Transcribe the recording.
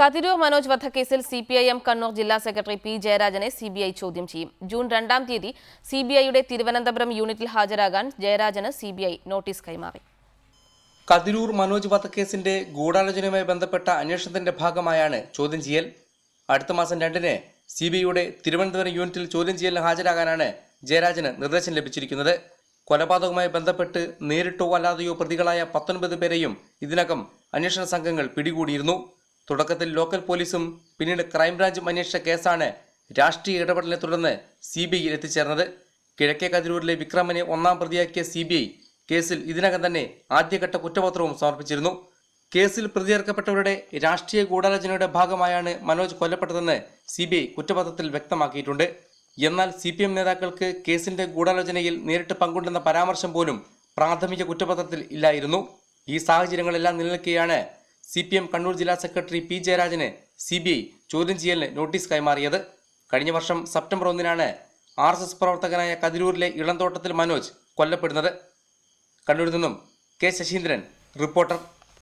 കതിരൂർ മനോജ് വധക്കേസിൽ C P I M Kannur ജില്ലാ secretary P ജയരാജനെ സി ബി ഐ ചോദ്യം ചെയ്യും. ജൂൺ രണ്ടാം തീയതി സി ബി ഐയുടെ തിരുവനന്തപുരം യൂണിറ്റിൽ ഹാജരാകാൻ ജയരാജന് സി ബി ഐ നോട്ടീസ് കൈമാറി. കതിരൂർ മനോജ് വധക്കേസിന്റെ ഗൂഢാലോചനയുമായി ബന്ധപ്പെട്ട അന്വേഷണത്തിന്റെ ഭാഗമായാണ് ചോദ്യം ചെയ്യൽ. അടുത്ത മാസം രണ്ടിന് സി ബി ഐയുടെ തിരുവനന്തപുരം യൂണിറ്റിൽ ചോദ്യം ചെയ്യലിന് ഹാജരാകാനാണ് ജയരാജന് നിർദ്ദേശം ലഭിച്ചിരിക്കുന്നത്. കൊലപാതകവുമായി ബന്ധപ്പെട്ട് നേരിട്ടോ അല്ലാതെയോ പ്രതികളായ പത്തൊൻപത് പേരെയും ഇതിനകം അന്വേഷണ സംഘങ്ങൾ പിടികൂടിയിരുന്നു. തുടക്കത്തിൽ ലോക്കൽ പോലീസും പിന്നീട് ക്രൈംബ്രാഞ്ചും അന്വേഷിച്ച കേസാണ് രാഷ്ട്രീയ ഇടപെടലിനെ തുടർന്ന് സി ബി ഐയിൽ എത്തിച്ചേർന്നത്. കിഴക്കേ കതിരൂരിലെ വിക്രമനെ ഒന്നാം പ്രതിയാക്കിയ സി ബി ഐ കേസിൽ ഇതിനകം തന്നെ ആദ്യഘട്ട കുറ്റപത്രവും സമർപ്പിച്ചിരുന്നു. കേസിൽ പ്രതിചേർക്കപ്പെട്ടവരുടെ രാഷ്ട്രീയ ഗൂഢാലോചനയുടെ ഭാഗമായാണ് മനോജ് കൊല്ലപ്പെട്ടതെന്ന് സി ബി ഐ കുറ്റപത്രത്തിൽ വ്യക്തമാക്കിയിട്ടുണ്ട്. എന്നാൽ സി പി എം നേതാക്കൾക്ക് കേസിന്റെ ഗൂഢാലോചനയിൽ നേരിട്ട് പങ്കുണ്ടെന്ന പരാമർശം പോലും പ്രാഥമിക കുറ്റപത്രത്തിൽ ഇല്ലായിരുന്നു. ഈ സാഹചര്യങ്ങളെല്ലാം നിലനിൽക്കെയാണ് സി പി എം കണ്ണൂർ ജില്ലാ സെക്രട്ടറി പി ജയരാജനെ സി ബി ഐ ചോദ്യം ചെയ്യലിന് നോട്ടീസ് കൈമാറിയത്. കഴിഞ്ഞ വർഷം സെപ്റ്റംബർ ഒന്നിനാണ് ആർ എസ് എസ് പ്രവർത്തകനായ കതിരൂരിലെ ഇളന്തോട്ടത്തിൽ മനോജ് കൊല്ലപ്പെടുന്നത്. കണ്ണൂരിൽ നിന്നും കെ ശശീന്ദ്രൻ റിപ്പോർട്ടർ.